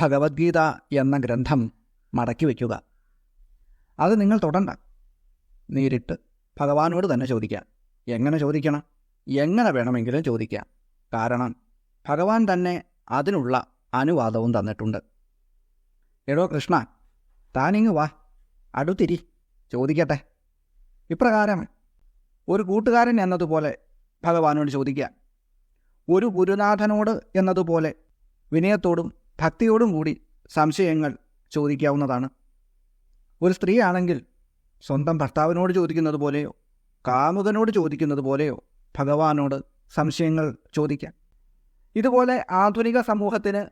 ഭഗവത്ഗീത എന്ന ഗ്രന്ഥം മടക്കി വയ്ക്കുക. അത് നിങ്ങൾ തൊടണ്ട. നേരിട്ട് ഭഗവാനോട് തന്നെ ചോദിക്കാം എങ്ങനെ ചോദിക്കണം? എങ്ങനെ വേണമെങ്കിലും ചോദിക്കാം കാരണം ഭഗവാൻ തന്നെ അതിനുള്ള അനുവാദവും തന്നിട്ടുണ്ട്. എടോ കൃഷ്ണ താനിങ്ങ് വാ. അടുത്തിരി. ചോദിക്കട്ടെ. ഇപ്രകാരം ഒരു കൂട്ടുകാരൻ എന്നതുപോലെ ഭഗവാനോട് ചോദിക്കുക. ഒരു ഗുരുനാഥനോട് എന്നതുപോലെ വിനയത്തോടും ഭക്തിയോടും കൂടി സംശയങ്ങൾ ചോദിക്കാവുന്നതാണ്. ഒരു സ്ത്രീയാണെങ്കിൽ സ്വന്തം ഭർത്താവിനോട് ചോദിക്കുന്നത് പോലെയോ കാമുകനോട് ചോദിക്കുന്നത് പോലെയോ ഭഗവാനോട് സംശയങ്ങൾ ചോദിക്കാം. ഇതുപോലെ ആധുനിക സമൂഹത്തിന്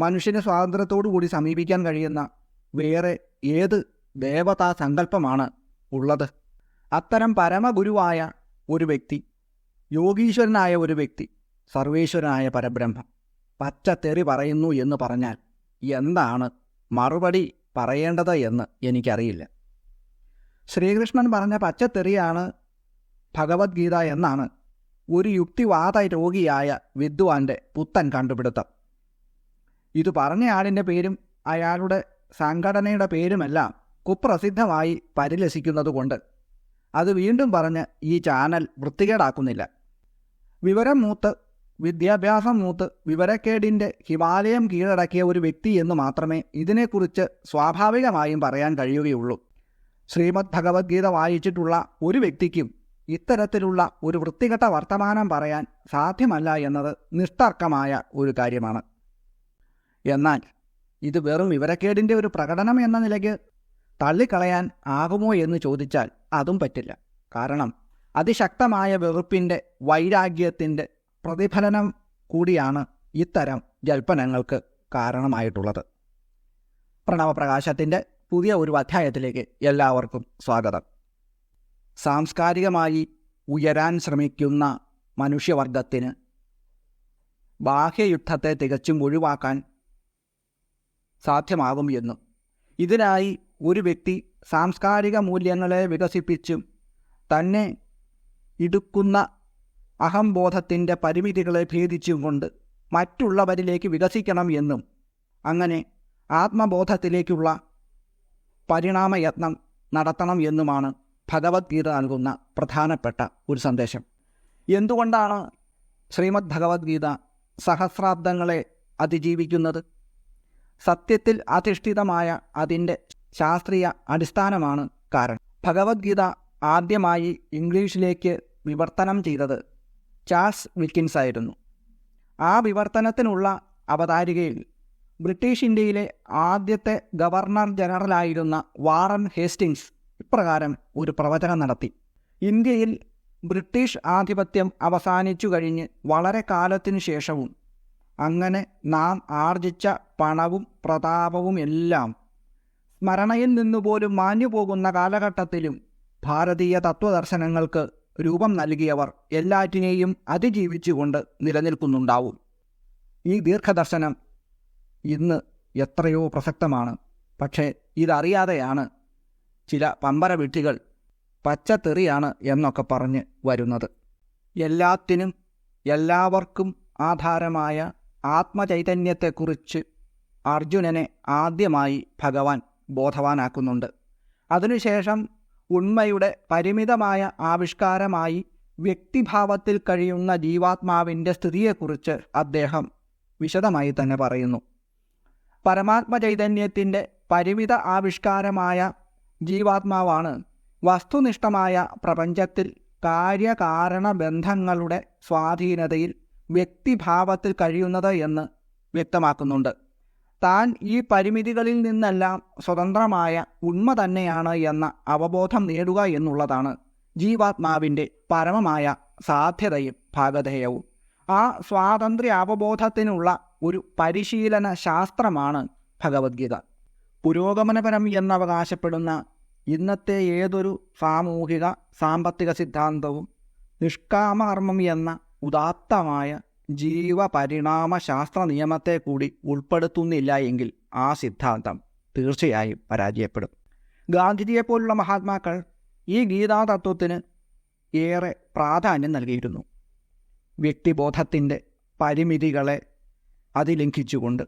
മനുഷ്യന് സ്വാതന്ത്ര്യത്തോടു കൂടി സമീപിക്കാൻ കഴിയുന്ന വേറെ ഏത് ദേവതാ സങ്കല്പമാണ് ഉള്ളത്? അത്തരം പരമഗുരുവായ ഒരു വ്യക്തി യോഗീശ്വരനായ ഒരു വ്യക്തി സർവേശ്വരനായ പരബ്രഹ്മം. പച്ചത്തെറി പറയുന്നു എന്ന് പറഞ്ഞാൽ എന്താണ് മറുപടി പറയേണ്ടത് എന്ന് എനിക്കറിയില്ല. ശ്രീകൃഷ്ണൻ പറഞ്ഞ പച്ചത്തെറിയാണ് ഭഗവത്ഗീത എന്നാണ് ഒരു യുക്തിവാദ രോഗിയായ വിദ്വാന്റെ പുത്തൻ കണ്ടുപിടുത്തം. ഇത് പറഞ്ഞയാളിന്റെ പേരും അയാളുടെ സംഘടനയുടെ പേരുമെല്ലാം കുപ്രസിദ്ധമായി പരിലസിക്കുന്നതുകൊണ്ട് അത് വീണ്ടും പറഞ്ഞ് ഈ ചാനൽ വൃത്തികേടാക്കുന്നില്ല. വിവരം മൂത്ത് വിദ്യാഭ്യാസം മൂത്ത് വിവരക്കേടിന്റെ ഹിമാലയം കീഴടക്കിയ ഒരു വ്യക്തി എന്ന് മാത്രമേ ഇതിനെക്കുറിച്ച് സ്വാഭാവികമായും പറയാൻ കഴിയുകയുള്ളൂ. ശ്രീമദ് ഭഗവത്ഗീത വായിച്ചിട്ടുള്ള ഒരു വ്യക്തിക്കും ഇത്തരത്തിലുള്ള ഒരു വൃത്തികെട്ട വർത്തമാനം പറയാൻ സാധ്യമല്ല എന്നത് നിഷ്തർക്കമായ ഒരു കാര്യമാണ്. എന്നാൽ ഇത് വെറും വിവരക്കേടിന്റെ ഒരു പ്രകടനം എന്ന നിലയ്ക്ക് തള്ളിക്കളയാൻ ആകുമോ എന്ന് ചോദിച്ചാൽ അതും പറ്റില്ല. കാരണം അതിശക്തമായ വെറുപ്പിന്റെ വൈരാഗ്യത്തിന്റെ പ്രതിഫലനം കൂടിയാണ് ഇത്തരം ജൽപ്പനങ്ങൾക്ക് കാരണമായിട്ടുള്ളത്. പ്രണവപ്രകാശത്തിന്റെ പുതിയ ഒരു അധ്യായത്തിലേക്ക് എല്ലാവർക്കും സ്വാഗതം. സാംസ്കാരികമായി ഉയരാൻ ശ്രമിക്കുന്ന മനുഷ്യവർഗത്തിന് ബാഹ്യയുദ്ധത്തെ തികച്ചും ഒഴിവാക്കാൻ സാധ്യമാകും എന്നും ഇതിനായി ഒരു വ്യക്തി സാംസ്കാരിക മൂല്യങ്ങളെ വികസിപ്പിച്ചും തന്നെ ഇടുക്കുന്ന അഹംബോധത്തിന്റെ പരിമിതികളെ ഭേദിച്ചുകൊണ്ട് മറ്റുള്ളവരിലേക്ക് വികസിക്കണം എന്നും അങ്ങനെ ആത്മബോധത്തിലേക്കുള്ള പരിണാമയത്നം നടത്തണം എന്നുമാണ് ഭഗവത്ഗീത നൽകുന്ന പ്രധാനപ്പെട്ട ഒരു സന്ദേശം. എന്തുകൊണ്ടാണ് ശ്രീമദ് ഭഗവത്ഗീത സഹസ്രാബ്ദങ്ങളെ അതിജീവിക്കുന്നത്? സത്യത്തിൽ അധിഷ്ഠിതമായ അതിന്റെ ശാസ്ത്രീയ അടിസ്ഥാനമാണ് കാരണം. ഭഗവത്ഗീത ആദ്യമായി ഇംഗ്ലീഷിലേക്ക് വിവർത്തനം ചെയ്തത് ചാൾസ് വിൽക്കിൻസ് ആയിരുന്നു. ആ വിവർത്തനത്തിനുള്ള അവതാരികയിൽ ബ്രിട്ടീഷ് ഇന്ത്യയിലെ ആദ്യത്തെ ഗവർണർ ജനറലായിരുന്ന വാറൻ ഹേസ്റ്റിങ്സ് ഇപ്രകാരം ഒരു പ്രവചനം നടത്തി. ഇന്ത്യയിൽ ബ്രിട്ടീഷ് ആധിപത്യം അവസാനിച്ചു കഴിഞ്ഞ് വളരെ കാലത്തിനു ശേഷവും അങ്ങനെ നാം ആർജിച്ച പണവും പ്രതാപവും എല്ലാം സ്മരണയിൽ നിന്നുപോലും മാഞ്ഞു പോകുന്ന കാലഘട്ടത്തിലും ഭാരതീയ തത്വദർശനങ്ങൾക്ക് രൂപം നൽകിയവർ എല്ലാറ്റിനെയും അതിജീവിച്ചുകൊണ്ട് നിലനിൽക്കുന്നുണ്ടാവും. ഈ ദീർഘദർശനം ഇന്ന് എത്രയോ പ്രസക്തമാണ്. പക്ഷേ ഇതറിയാതെയാണ് ചില പമ്പര വിട്ടികൾ പച്ചത്തെറിയാണ് എന്നൊക്കെ പറഞ്ഞ് വരുന്നത്. എല്ലാത്തിനും എല്ലാവർക്കും ആധാരമായ ആത്മചൈതന്യത്തെക്കുറിച്ച് അർജുനനെ ആദ്യമായി ഭഗവാൻ ബോധവാനാക്കുന്നുണ്ട്. അതിനുശേഷം ഉണ്മയുടെ പരിമിതമായ ആവിഷ്കാരമായി വ്യക്തിഭാവത്തിൽ കഴിയുന്ന ജീവാത്മാവിന്റെ സ്ഥിതിയെക്കുറിച്ച് അദ്ദേഹം വിശദമായി തന്നെ പറയുന്നു. പരമാത്മ ചൈതന്യത്തിന്റെ പരിമിത ആവിഷ്കാരമായ ജീവാത്മാവാണ് വസ്തുനിഷ്ഠമായ പ്രപഞ്ചത്തിൽ കാര്യകാരണ ബന്ധങ്ങളുടെ സ്വാധീനതയിൽ വ്യക്തിഭാവത്തിൽ കഴിയുന്നത് എന്ന് വ്യക്തമാക്കുന്നുണ്ട്. താൻ ഈ പരിമിതികളിൽ നിന്നെല്ലാം സ്വതന്ത്രമായ ഉണ്മ തന്നെയാണ് എന്ന അവബോധം നേടുക എന്നുള്ളതാണ് ജീവാത്മാവിന്റെ പരമമായ സാധ്യതയും ഭാഗധേയവും. ആ സ്വാതന്ത്ര്യ അവബോധത്തിനുള്ള ഒരു പരിശീലന ശാസ്ത്രമാണ് ഭഗവത്ഗീത. പുരോഗമനപരം എന്നവകാശപ്പെടുന്ന ഇന്നത്തെ ഏതൊരു സാമൂഹിക സാമ്പത്തിക സിദ്ധാന്തവും നിഷ്കാമകർമ്മം എന്ന ഉദാത്തമായ ജീവപരിണാമ ശാസ്ത്ര നിയമത്തെ കൂടി ഉൾപ്പെടുത്തുന്നില്ല എങ്കിൽ ആ സിദ്ധാന്തം തീർച്ചയായും പരാജയപ്പെടും. ഗാന്ധിജിയെപ്പോലുള്ള മഹാത്മാക്കൾ ഈ ഗീതാതത്വത്തിന് ഏറെ പ്രാധാന്യം നൽകിയിരുന്നു. വ്യക്തിബോധത്തിന്റെ പരിമിതികളെ അതിലംഘിച്ചുകൊണ്ട്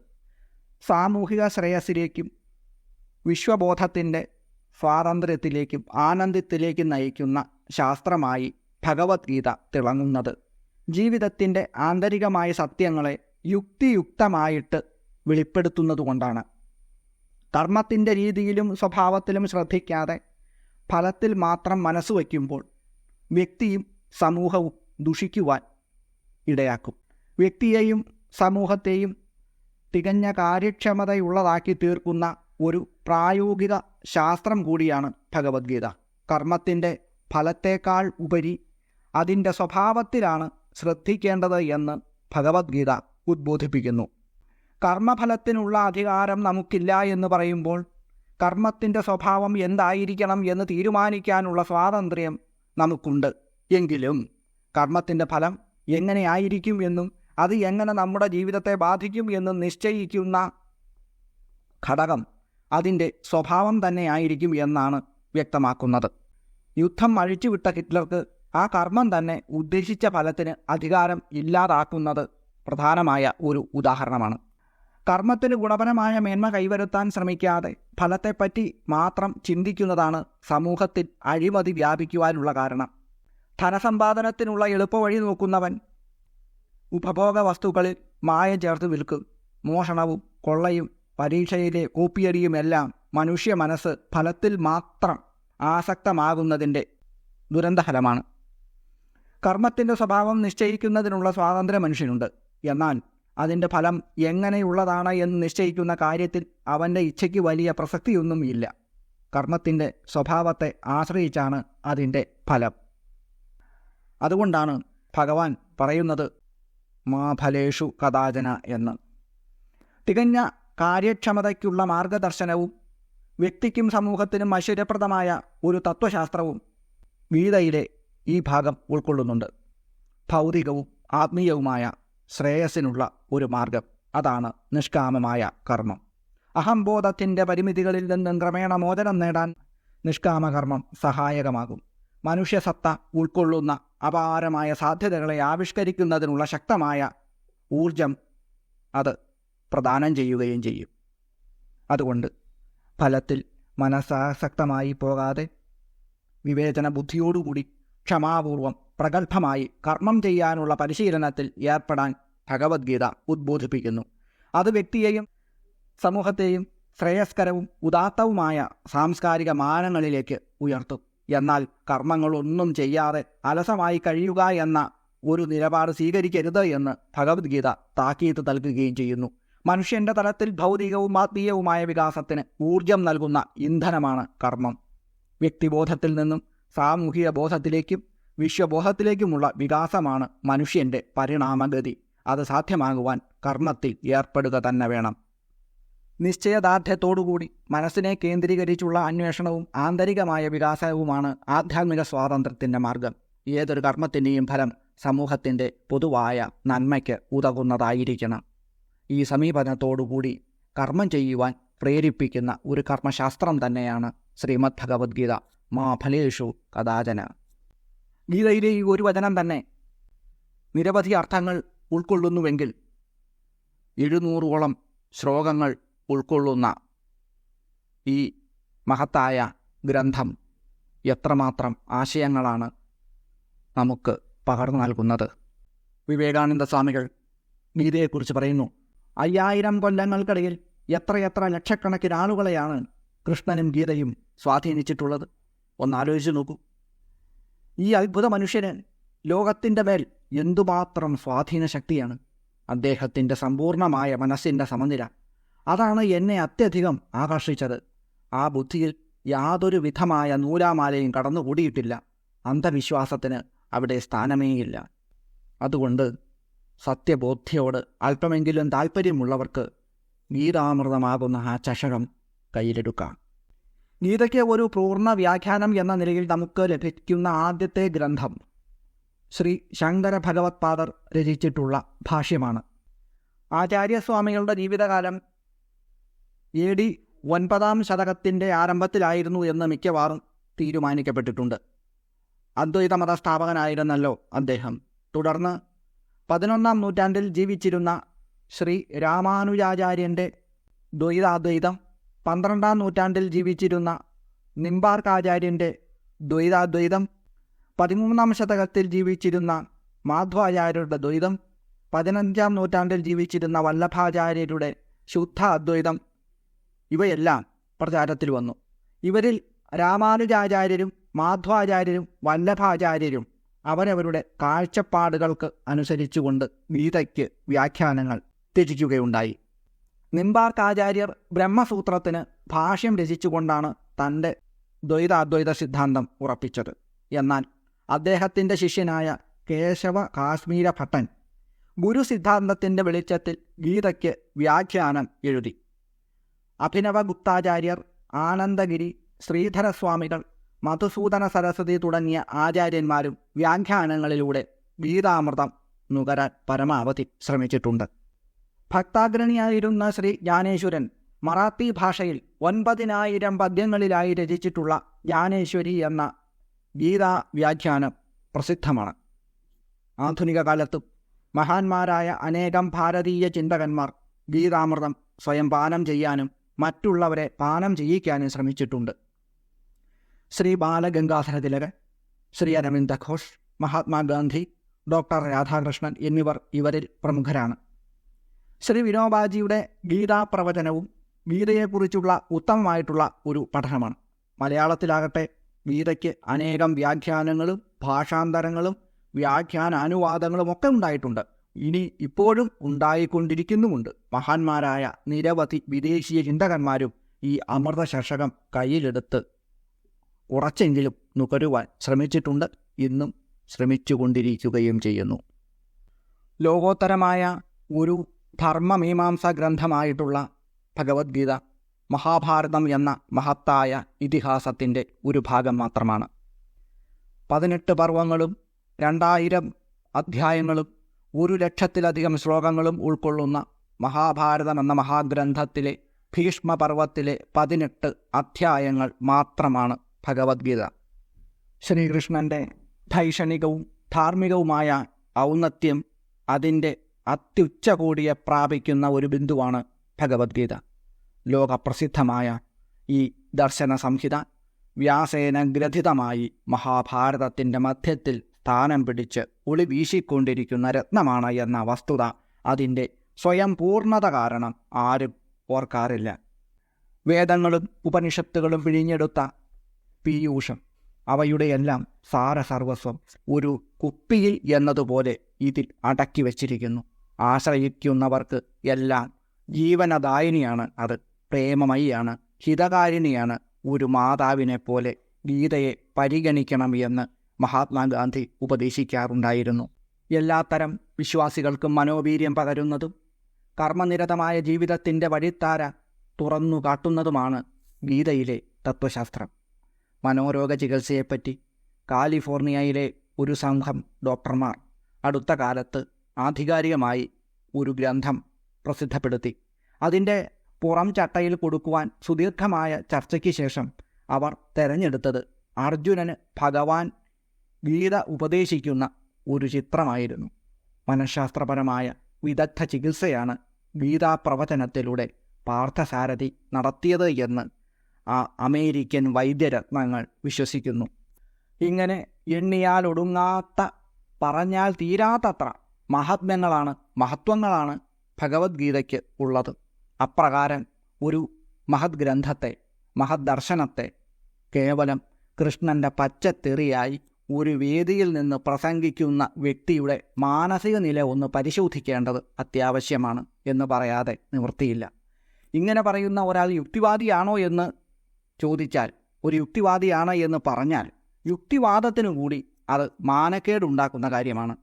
സാമൂഹിക ശ്രേയസിലേക്കും വിശ്വബോധത്തിന്റെ സ്വാതന്ത്ര്യത്തിലേക്കും ആനന്ദത്തിലേക്കും നയിക്കുന്ന ശാസ്ത്രമായി ഭഗവത്ഗീത തിളങ്ങുന്നത് ജീവിതത്തിന്റെ ആന്തരികമായ സത്യങ്ങളെ യുക്തിയുക്തമായിട്ട് വെളിപ്പെടുത്തുന്നതുകൊണ്ടാണ്. കർമ്മത്തിന്റെ രീതിയിലും സ്വഭാവത്തിലും ശ്രദ്ധിക്കാതെ ഫലത്തിൽ മാത്രം മനസ്സ് വയ്ക്കുമ്പോൾ വ്യക്തിയും സമൂഹവും ദുഷിക്കുവാൻ ഇടയാക്കും. വ്യക്തിയെയും സമൂഹത്തെയും തികഞ്ഞ കാര്യക്ഷമതയുള്ളതാക്കി തീർക്കുന്ന ഒരു പ്രായോഗിക ശാസ്ത്രം കൂടിയാണ് ഭഗവത്ഗീത. കർമ്മത്തിന്റെ ഫലത്തേക്കാൾ ഉപരി അതിന്റെ സ്വഭാവത്തിലാണ് ശ്രദ്ധിക്കേണ്ടത് എന്ന് ഭഗവത്ഗീത ഉദ്ബോധിപ്പിക്കുന്നു. കർമ്മഫലത്തിനുള്ള അധികാരം നമുക്കില്ല എന്ന് പറയുമ്പോൾ കർമ്മത്തിന്റെ സ്വഭാവം എന്തായിരിക്കണം എന്ന് തീരുമാനിക്കാനുള്ള സ്വാതന്ത്ര്യം നമുക്കുണ്ട്. എങ്കിലും കർമ്മത്തിന്റെ ഫലം എങ്ങനെയായിരിക്കും എന്നും അത് എങ്ങനെ നമ്മുടെ ജീവിതത്തെ ബാധിക്കും എന്നും നിശ്ചയിക്കുന്ന ഘടകം അതിന്റെ സ്വഭാവം തന്നെയായിരിക്കും എന്നാണ് വ്യക്തമാക്കുന്നത്. യുദ്ധം അഴിച്ചുവിട്ട ഹിറ്റ്ലർക്ക് ആ കർമ്മം തന്നെ ഉദ്ദേശിച്ച ഫലത്തിന് അധികാരം ഇല്ലാതാക്കുന്നത് പ്രധാനമായ ഒരു ഉദാഹരണമാണ്. കർമ്മത്തിന് ഗുണപരമായ മേന്മ കൈവരുത്താൻ ശ്രമിക്കാതെ ഫലത്തെപ്പറ്റി മാത്രം ചിന്തിക്കുന്നതാണ് സമൂഹത്തിൽ അഴിമതി വ്യാപിക്കുവാനുള്ള കാരണം. ധനസമ്പാദനത്തിനുള്ള എളുപ്പവഴി നോക്കുന്നവൻ ഉപഭോഗ വസ്തുക്കളിൽ മായം ചേർത്ത് വിൽക്കും. മോഷണവും കൊള്ളയും പരീക്ഷയിലെ കോപ്പിയടിയുമെല്ലാം മനുഷ്യ മനസ്സ് ഫലത്തിൽ മാത്രം ആസക്തമാകുന്നതിന്റെ ദുരന്തഫലമാണ്. കർമ്മത്തിന്റെ സ്വഭാവം നിശ്ചയിക്കുന്നതിനുള്ള സ്വാതന്ത്ര്യം മനുഷ്യനുണ്ട്. എന്നാൽ അതിന്റെ ഫലം എങ്ങനെയുള്ളതാണ് എന്ന് നിശ്ചയിക്കുന്ന കാര്യത്തിൽ അവന്റെ ഇച്ഛയ്ക്ക് വലിയ പ്രസക്തിയൊന്നും ഇല്ല. കർമ്മത്തിന്റെ സ്വഭാവത്തെ ആശ്രയിച്ചാണ് അതിന്റെ ഫലം. അതുകൊണ്ടാണ് ഭഗവാൻ പറയുന്നത് മാ ഫലേഷു കഥാചന എന്ന്. തികഞ്ഞ കാര്യക്ഷമതയ്ക്കുള്ള മാർഗദർശനവും വ്യക്തിക്കും സമൂഹത്തിനും ഐശ്വര്യപ്രദമായ ഒരു തത്വശാസ്ത്രവും ഗീതയിലെ ഈ ഭാഗം ഉൾക്കൊള്ളുന്നുണ്ട്. ഭൗതികവും ആത്മീയവുമായ ശ്രേയസ്സിനുള്ള ഒരു മാർഗം. അതാണ് നിഷ്കാമമായ കർമ്മം. അഹംബോധത്തിന്റെ പരിമിതികളിൽ നിന്നും ക്രമേണ മോചനം നേടാൻ നിഷ്കാമകർമ്മം സഹായകമാകും. മനുഷ്യസത്ത ഉൾക്കൊള്ളുന്ന അപാരമായ സാധ്യതകളെ ആവിഷ്കരിക്കുന്നതിനുള്ള ശക്തമായ ഊർജം അത് പ്രദാനം ചെയ്യുകയും ചെയ്യും. അതുകൊണ്ട് ഫലത്തിൽ മനസ്സാസക്തമായി പോകാതെ വിവേചന ബുദ്ധിയോടുകൂടി ക്ഷമാപൂർവം പ്രഗത്ഭമായി കർമ്മം ചെയ്യാനുള്ള പരിശീലനത്തിൽ ഏർപ്പെടാൻ ഭഗവത്ഗീത ഉദ്ബോധിപ്പിക്കുന്നു. അത് വ്യക്തിയെയും സമൂഹത്തെയും ശ്രേയസ്കരവും ഉദാത്തവുമായ സാംസ്കാരിക മാനങ്ങളിലേക്ക് ഉയർത്തും. എന്നാൽ കർമ്മങ്ങളൊന്നും ചെയ്യാതെ അലസമായി കഴിയുക എന്ന ഒരു നിലപാട് സ്വീകരിക്കരുത് എന്ന് ഭഗവത്ഗീത താക്കീത് നൽകുകയും ചെയ്യുന്നു. മനുഷ്യന്റെ തലത്തിൽ ഭൗതികവും ആത്മീയവുമായ വികാസത്തിന് ഊർജം നൽകുന്ന ഇന്ധനമാണ് കർമ്മം. വ്യക്തിബോധത്തിൽ നിന്നും സാമൂഹിക ബോധത്തിലേക്കും വിശ്വബോധത്തിലേക്കുമുള്ള വികാസമാണ് മനുഷ്യന്റെ പരിണാമഗതി. അത് സാധ്യമാകുവാൻ കർമ്മത്തിൽ ഏർപ്പെടുക തന്നെ വേണം. നിശ്ചയദാർഢ്യത്തോടുകൂടി മനസ്സിനെ കേന്ദ്രീകരിച്ചുള്ള അന്വേഷണവും ആന്തരികമായ വികാസവുമാണ് ആധ്യാത്മിക സ്വാതന്ത്ര്യത്തിന്റെ മാർഗം. ഏതൊരു കർമ്മത്തിന്റെയും ഫലം സമൂഹത്തിന്റെ പൊതുവായ നന്മയ്ക്ക് ഉതകുന്നതായിരിക്കണം. ഈ സമീപനത്തോടുകൂടി കർമ്മം ചെയ്യുവാൻ പ്രേരിപ്പിക്കുന്ന ഒരു കർമ്മശാസ്ത്രം തന്നെയാണ് ശ്രീമദ് ഭഗവത്ഗീത മാ ഫലേഷു കഥാചന. ഗീതയിലെ ഈ ഒരു വചനം തന്നെ നിരവധി അർത്ഥങ്ങൾ ഉൾക്കൊള്ളുന്നുവെങ്കിൽ എഴുന്നൂറോളം ശ്ലോകങ്ങൾ ഉൾക്കൊള്ളുന്ന ഈ മഹത്തായ ഗ്രന്ഥം എത്രമാത്രം ആശയങ്ങളാണ് നമുക്ക് പകർന്നു നൽകുന്നത്. വിവേകാനന്ദ സ്വാമികൾ ഗീതയെക്കുറിച്ച് പറയുന്നു അയ്യായിരം കൊല്ലങ്ങൾക്കിടയിൽ എത്രയെത്ര ലക്ഷക്കണക്കിന് ആളുകളെയാണ് കൃഷ്ണനും ഗീതയും സ്വാധീനിച്ചിട്ടുള്ളത്. ഒന്നാലോചിച്ച് നോക്കൂ. ഈ അത്ഭുത മനുഷ്യന് ലോകത്തിന്റെ മേൽ എന്തുമാത്രം സ്വാധീന ശക്തിയാണ്? അദ്ദേഹത്തിന്റെ സമ്പൂർണമായ മനസ്സിന്റെ സമനില. അതാണ് എന്നെ അത്യധികം ആകർഷിച്ചത്. ആ ബുദ്ധിയിൽ യാതൊരു വിധമായ നൂലാമാലയും കടന്നുകൂടിയിട്ടില്ല. അന്ധവിശ്വാസത്തിന് അവിടെ സ്ഥാനമേയില്ല. അതുകൊണ്ട് സത്യബോധ്യയോട് അല്പമെങ്കിലും താല്പര്യമുള്ളവർക്ക് ഗീതാമൃതമാകുന്ന ആ ചഷകം കയ്യിലെടുക്കാം. ഗീതയ്ക്ക് ഒരു പൂർണ വ്യാഖ്യാനം എന്ന നിലയിൽ നമുക്ക് ലഭിക്കുന്ന ആദ്യത്തെ ഗ്രന്ഥം ശ്രീ ശങ്കര ഭഗവത്പാദർ രചിച്ചിട്ടുള്ള ഭാഷ്യമാണ്. ആചാര്യസ്വാമികളുടെ ജീവിതകാലം എ ഡി ഒൻപതാം ശതകത്തിന്റെ ആരംഭത്തിലായിരുന്നു എന്ന് മിക്കവാറും തീരുമാനിക്കപ്പെട്ടിട്ടുണ്ട്. അദ്വൈത മതസ്ഥാപകനായിരുന്നല്ലോ അദ്ദേഹം. തുടർന്ന് പതിനൊന്നാം നൂറ്റാണ്ടിൽ ജീവിച്ചിരുന്ന ശ്രീ രാമാനുജാചാര്യന്റെ ദ്വൈതാദ്വൈതം പന്ത്രണ്ടാം നൂറ്റാണ്ടിൽ ജീവിച്ചിരുന്ന നിമ്പാർക്കാചാര്യന്റെ ദ്വൈതാദ്വൈതം പതിമൂന്നാം ശതകത്തിൽ ജീവിച്ചിരുന്ന മാധ്വാചാര്യരുടെ ദ്വൈതം പതിനഞ്ചാം നൂറ്റാണ്ടിൽ ജീവിച്ചിരുന്ന വല്ലഭാചാര്യരുടെ ശുദ്ധ അദ്വൈതം ഇവയെല്ലാം പ്രചാരത്തിൽ വന്നു. ഇവരിൽ രാമാനുജാചാര്യരും മാധ്വാചാര്യരും വല്ലഭാചാര്യരും അവരവരുടെ കാഴ്ചപ്പാടുകൾക്ക് അനുസരിച്ചുകൊണ്ട് ഗീതയ്ക്ക് വ്യാഖ്യാനങ്ങൾ രചിക്കുകയുണ്ടായി. നിമ്പാർക്കാചാര്യർ ബ്രഹ്മസൂത്രത്തിന് ഭാഷ്യം രചിച്ചുകൊണ്ടാണ് തന്റെ ദ്വൈതാദ്വൈത സിദ്ധാന്തം ഉറപ്പിച്ചത്. എന്നാൽ അദ്ദേഹത്തിന്റെ ശിഷ്യനായ കേശവ കാശ്മീര ഭട്ടൻ ഗുരു സിദ്ധാന്തത്തിന്റെ വെളിച്ചത്തിൽ ഗീതയ്ക്ക് വ്യാഖ്യാനം എഴുതി. അഭിനവ ഗുപ്താചാര്യർ ആനന്ദഗിരി ശ്രീധരസ്വാമികൾ മധുസൂദന സരസ്വതി തുടങ്ങിയ ആചാര്യന്മാരും വ്യാഖ്യാനങ്ങളിലൂടെ ഗീതാമൃതം നുകരാൻ പരമാവധി ശ്രമിച്ചിട്ടുണ്ട്. ഭക്താഗ്രണിയായിരുന്ന ശ്രീ ജ്ഞാനേശ്വരൻ മറാത്തി ഭാഷയിൽ ഒൻപതിനായിരം പദ്യങ്ങളിലായി രചിച്ചിട്ടുള്ള ജ്ഞാനേശ്വരി എന്ന ഗീതാ വ്യാഖ്യാനം പ്രസിദ്ധമാണ്. ആധുനിക കാലത്തും മഹാന്മാരായ അനേകം ഭാരതീയ ചിന്തകന്മാർ ഗീതാമൃതം സ്വയം പാനം ചെയ്യാനും മറ്റുള്ളവരെ പാനം ചെയ്യിക്കാനും ശ്രമിച്ചിട്ടുണ്ട്. ശ്രീ ബാലഗംഗാധര തിലകൻ ശ്രീ അരവിന്ദ ഘോഷ് മഹാത്മാഗാന്ധി ഡോക്ടർ രാധാകൃഷ്ണൻ എന്നിവർ ഇവരിൽ പ്രമുഖരാണ്. ശ്രീ വിനോബാജിയുടെ ഗീതാ പ്രവചനവും ഗീതയെക്കുറിച്ചുള്ള ഉത്തമമായിട്ടുള്ള ഒരു പഠനമാണ്. മലയാളത്തിലാകട്ടെ ഗീതയ്ക്ക് അനേകം വ്യാഖ്യാനങ്ങളും ഭാഷാന്തരങ്ങളും വ്യാഖ്യാനാനുവാദങ്ങളും ഒക്കെ ഉണ്ടായിട്ടുണ്ട്. ഇനി ഇപ്പോഴും ഉണ്ടായിക്കൊണ്ടിരിക്കുന്നുമുണ്ട്. മഹാന്മാരായ നിരവധി വിദേശീയ ചിന്തകന്മാരും ഈ അമൃത ശർഷകം കയ്യിലെടുത്ത് കുറച്ചെങ്കിലും നുകരുവാൻ ശ്രമിച്ചിട്ടുണ്ട്. ഇന്നും ശ്രമിച്ചുകൊണ്ടിരിക്കുകയും ചെയ്യുന്നു. ലോകോത്തരമായ ഒരു ധർമ്മമീമാംസ ഗ്രന്ഥമായിട്ടുള്ള ഭഗവത്ഗീത മഹാഭാരതം എന്ന മഹത്തായ ഇതിഹാസത്തിന്റെ ഒരു ഭാഗം മാത്രമാണ്. പതിനെട്ട് പർവങ്ങളും രണ്ടായിരം അധ്യായങ്ങളും ഒരു ലക്ഷത്തിലധികം ശ്ലോകങ്ങളും ഉൾക്കൊള്ളുന്ന മഹാഭാരതം എന്ന മഹാഗ്രന്ഥത്തിലെ ഭീഷ്മപർവത്തിലെ പതിനെട്ട് അധ്യായങ്ങൾ മാത്രമാണ് ഭഗവത്ഗീത. ശ്രീകൃഷ്ണന്റെ ധൈഷണികവും ധാർമ്മികവുമായ ഔന്നത്യം അതിന്റെ അത്യുച്ചകൂടിയെ പ്രാപിക്കുന്ന ഒരു ബിന്ദുവാണ് ഭഗവത്ഗീത. ലോകപ്രസിദ്ധമായ ഈ ദർശന സംഹിത വ്യാസേന ഗ്രഥിതമായി മഹാഭാരതത്തിന്റെ മധ്യത്തിൽ സ്ഥാനം പിടിച്ച് ഒളി വീശിക്കൊണ്ടിരിക്കുന്ന രത്നമാണ് എന്ന വസ്തുത അതിന്റെ സ്വയം പൂർണത കാരണം ആരും ഓർക്കാറില്ല. വേദങ്ങളും ഉപനിഷത്തുകളും പിഴിഞ്ഞെടുത്ത പീയൂഷം അവയുടെയെല്ലാം സാരസർവസ്വം ഒരു കുപ്പിയിൽ എന്നതുപോലെ ഇതിൽ അടക്കി വച്ചിരിക്കുന്നു ആശ്രയിക്കുന്നവർക്ക് എല്ലാം ജീവനദായിനിയാണ് അത് പ്രേമമയിയാണ് ഹിതകാരിണിയാണ് ഒരു മാതാവിനെ പോലെ ഗീതയെ പരിഗണിക്കണം എന്ന് മഹാത്മാഗാന്ധി ഉപദേശിക്കാറുണ്ടായിരുന്നു. എല്ലാത്തരം വിശ്വാസികൾക്കും മനോവീര്യം പകരുന്നതും കർമ്മനിരതമായ ജീവിതത്തിന്റെ വഴിത്താര തുറന്നു കാട്ടുന്നതുമാണ് ഗീതയിലെ തത്വശാസ്ത്രം. മനോരോഗ ചികിത്സയെപ്പറ്റി കാലിഫോർണിയയിലെ ഒരു സംഘം ഡോക്ടർമാർ അടുത്ത കാലത്ത് ആധികാരികമായി ഒരു ഗ്രന്ഥം പ്രസിദ്ധപ്പെടുത്തി. അതിന്റെ പുറം ചട്ടയിൽ കൊടുക്കുവാൻ സുദീർഘമായ ചർച്ചയ്ക്ക് ശേഷം അവർ തെരഞ്ഞെടുത്തത് അർജുനന് ഭഗവാൻ ഗീത ഉപദേശിക്കുന്ന ഒരു ചിത്രമായിരുന്നു. മനഃശാസ്ത്രപരമായ വിദഗ്ധ ചികിത്സയാണ് ഗീതാപ്രവചനത്തിലൂടെ പാർത്ഥസാരഥി നടത്തിയത് എന്ന് ആ അമേരിക്കൻ വൈദ്യരത്നങ്ങൾ വിശ്വസിക്കുന്നു. ഇങ്ങനെ എണ്ണിയാൽ ഒടുങ്ങാത്ത പറഞ്ഞാൽ തീരാത്തത്ര മഹാത്മ്യങ്ങളാണ് മഹത്വങ്ങളാണ് ഭഗവത്ഗീതയ്ക്ക് ഉള്ളത്. അപ്രകാരം ഒരു മഹത് ഗ്രന്ഥത്തെ മഹത് കേവലം കൃഷ്ണന്റെ പച്ചത്തെറിയായി ഒരു വേദിയിൽ നിന്ന് പ്രസംഗിക്കുന്ന വ്യക്തിയുടെ മാനസിക നില ഒന്ന് പരിശോധിക്കേണ്ടത് അത്യാവശ്യമാണ് എന്ന് പറയാതെ നിവൃത്തിയില്ല. ഇങ്ങനെ പറയുന്ന ഒരാൾ യുക്തിവാദിയാണോ എന്ന് ചോദിച്ചാൽ ഒരു യുക്തിവാദിയാണ് എന്ന് പറഞ്ഞാൽ യുക്തിവാദത്തിനു കൂടി അത് മാനക്കേടുണ്ടാക്കുന്ന കാര്യമാണ്.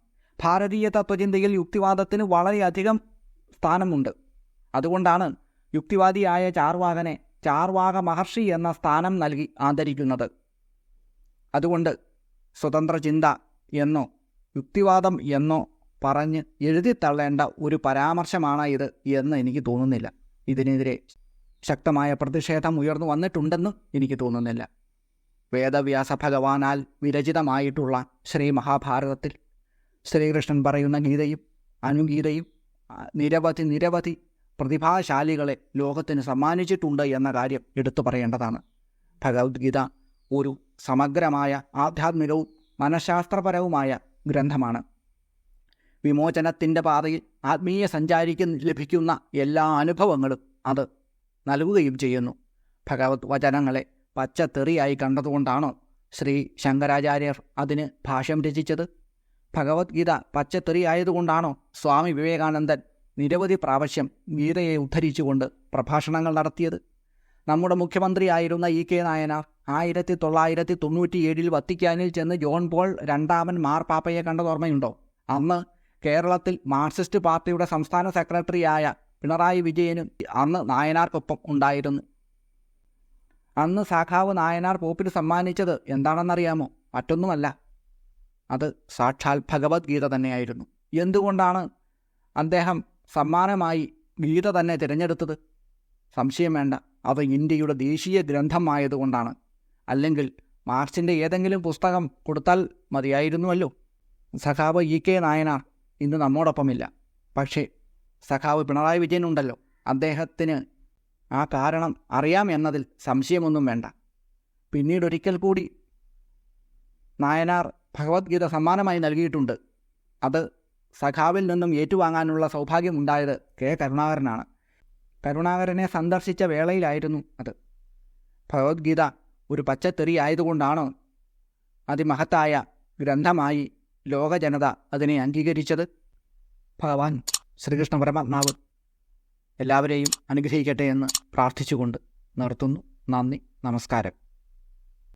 ഭാരതീയ തത്വചിന്തയിൽ യുക്തിവാദത്തിന് വളരെയധികം സ്ഥാനമുണ്ട്. അതുകൊണ്ടാണ് യുക്തിവാദിയായ ചാർവാകനെ ചാർവാക മഹർഷി എന്ന സ്ഥാനം നൽകി ആദരിക്കുന്നത്. അതുകൊണ്ട് സ്വതന്ത്ര ചിന്ത എന്നോ യുക്തിവാദം എന്നോ പറഞ്ഞ് എഴുതിത്തള്ളേണ്ട ഒരു പരാമർശമാണ് ഇത് എന്ന് എനിക്ക് തോന്നുന്നില്ല. ഇതിനെതിരെ ശക്തമായ പ്രതിഷേധം ഉയർന്നു വന്നിട്ടുണ്ടെന്ന് എനിക്ക് തോന്നുന്നില്ല. വേദവ്യാസ ഭഗവാനാൽ വിരചിതമായിട്ടുള്ള ശ്രീ മഹാഭാരതത്തിൽ ശ്രീകൃഷ്ണൻ പറയുന്ന ഗീതയും അനുഗീതയും നിരവധി നിരവധി പ്രതിഭാശാലികളെ ലോകത്തിന് സമ്മാനിച്ചിട്ടുണ്ട് എന്ന കാര്യം എടുത്തു പറയേണ്ടതാണ്. ഭഗവത്ഗീത ഒരു സമഗ്രമായ ആധ്യാത്മികവും മനഃശാസ്ത്രപരവുമായ ഗ്രന്ഥമാണ്. വിമോചനത്തിന്റെ പാതയിൽ ആത്മീയ സഞ്ചാരിക്ക് ലഭിക്കുന്ന എല്ലാ അനുഭവങ്ങളും അത് നൽകുകയും ചെയ്യുന്നു. ഭഗവത് വചനങ്ങളെ പച്ചത്തെറിയായി കണ്ടതുകൊണ്ടാണോ ശ്രീ ശങ്കരാചാര്യർ അതിന് ഭാഷ്യം രചിച്ചത്? ഭഗവത്ഗീത പച്ചത്തെറിയായതുകൊണ്ടാണോ സ്വാമി വിവേകാനന്ദൻ നിരവധി പ്രാവശ്യം ഗീതയെ ഉദ്ധരിച്ചുകൊണ്ട് പ്രഭാഷണങ്ങൾ നടത്തിയത്? നമ്മുടെ മുഖ്യമന്ത്രിയായിരുന്ന ഇ കെ നായനാർ ആയിരത്തി തൊള്ളായിരത്തി തൊണ്ണൂറ്റിയേഴിൽ വത്തിക്കാനിൽ ചെന്ന് ജോൺ പോൾ രണ്ടാമൻ മാർപ്പാപ്പയെ കണ്ടത് ഓർമ്മയുണ്ടോ? അന്ന് കേരളത്തിൽ മാർക്സിസ്റ്റ് പാർട്ടിയുടെ സംസ്ഥാന സെക്രട്ടറിയായ പിണറായി വിജയനും അന്ന് നായനാർക്കൊപ്പം ഉണ്ടായിരുന്നു. അന്ന് സാഖാവ് നായനാർ പോപ്പിന് സമ്മാനിച്ചത് എന്താണെന്നറിയാമോ? മറ്റൊന്നുമല്ല. അത് സാക്ഷാൽ ഭഗവത്ഗീത തന്നെയായിരുന്നു. എന്തുകൊണ്ടാണ് അദ്ദേഹം സമ്മാനമായി ഗീത തന്നെ തിരഞ്ഞെടുത്തത്? സംശയം വേണ്ട. അത് ഇന്ത്യയുടെ ദേശീയ ഗ്രന്ഥമായതുകൊണ്ടാണ്. അല്ലെങ്കിൽ മാർക്സിന്റെ ഏതെങ്കിലും പുസ്തകം കൊടുത്താൽ മതിയായിരുന്നുവല്ലോ. സഖാവ് ഇ കെ നായനാർ ഇന്ന് നമ്മോടൊപ്പമില്ല. പക്ഷേ സഖാവ് പിണറായി വിജയൻ ഉണ്ടല്ലോ. അദ്ദേഹത്തിന് ആ കാരണം അറിയാം എന്നതിൽ സംശയമൊന്നും വേണ്ട. പിന്നീടൊരിക്കൽ കൂടി നായനാർ ഭഗവത്ഗീത സമ്മാനമായി നൽകിയിട്ടുണ്ട്. അത് സഖാവിൽ നിന്നും ഏറ്റുവാങ്ങാനുള്ള സൗഭാഗ്യമുണ്ടായത് കെ കരുണാകരനാണ്. കരുണാകരനെ സന്ദർശിച്ച വേളയിലായിരുന്നു അത്. ഭഗവത്ഗീത ഒരു പച്ചത്തെറി ആയതുകൊണ്ടാണ് അതിമഹത്തായ ഗ്രന്ഥമായി ലോകജനത അതിനെ അംഗീകരിച്ചത്? ഭഗവാൻ ശ്രീകൃഷ്ണ പരമാത്മാവ് എല്ലാവരെയും അനുഗ്രഹിക്കട്ടെ എന്ന് പ്രാർത്ഥിച്ചുകൊണ്ട് നിർത്തുന്നു. നന്ദി. നമസ്കാരം.